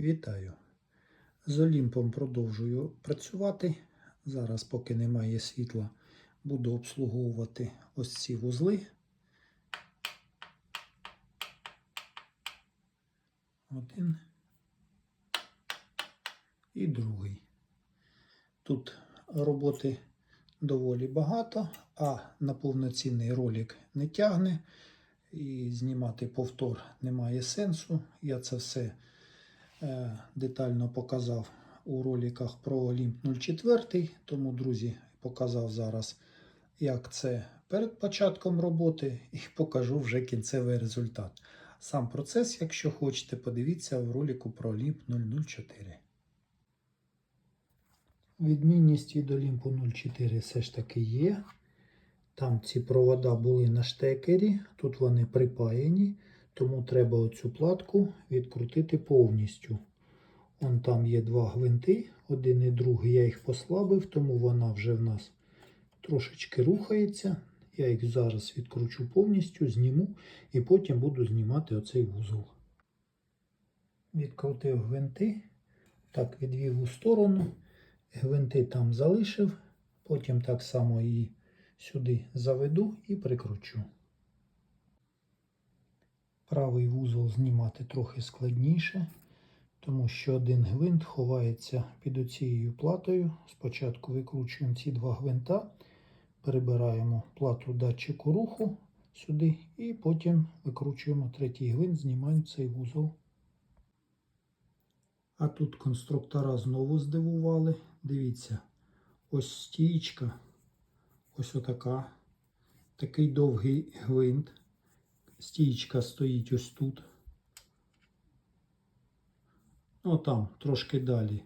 Вітаю! З Олімпом продовжую працювати. Зараз, поки немає світла, буду обслуговувати ось ці вузли. Один і другий. Тут роботи доволі багато, а на повноцінний ролик не тягне. І знімати повтор немає сенсу. Я це все детально показав у роликах про Олімп 04. Тому, друзі, показав зараз, як це перед початком роботи, і покажу вже кінцевий результат. Сам процес, якщо хочете, подивіться в ролику про Олімп 004. Відмінність від Олімпу 04 все ж таки є. Там ці провода були на штекері, тут вони припаяні, тому треба оцю платку відкрутити повністю. Он там є два гвинти, один і другий. Я їх послабив, тому вона вже в нас трошечки рухається. Я їх зараз відкручу повністю, зніму і потім буду знімати оцей вузол. Відкрутив гвинти, так відвів у сторону. Гвинти там залишив, потім так само її сюди заведу і прикручу. Правий вузол знімати трохи складніше, тому що один гвинт ховається під оцією платою. Спочатку викручуємо ці два гвинта, перебираємо плату датчику руху сюди і потім викручуємо третій гвинт, знімаємо цей вузол. А тут конструктора знову здивували. Дивіться, ось стієчка. Ось отака. Такий довгий гвинт. Стієчка стоїть ось тут. Ну, там, трошки далі.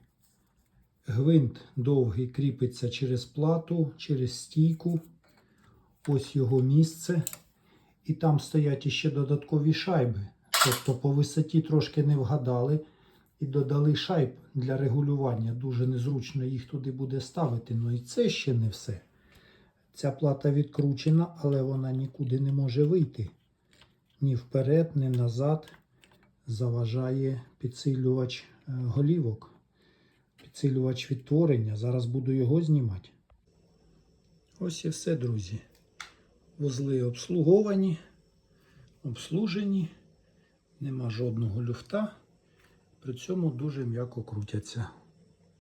Гвинт довгий кріпиться через плату, через стійку. Ось його місце. І там стоять іще додаткові шайби. Тобто по висоті трошки не вгадали. І додали шайб для регулювання. Дуже незручно їх туди буде ставити. Ну і це ще не все. Ця плата відкручена, але вона нікуди не може вийти. Ні вперед, ні назад. Заважає підсилювач е, голівок. Підсилювач відтворення. Зараз буду його знімати. Ось і все, друзі. Вузли обслуговані, обслужені. Нема жодного люфта. При цьому дуже м'яко крутяться.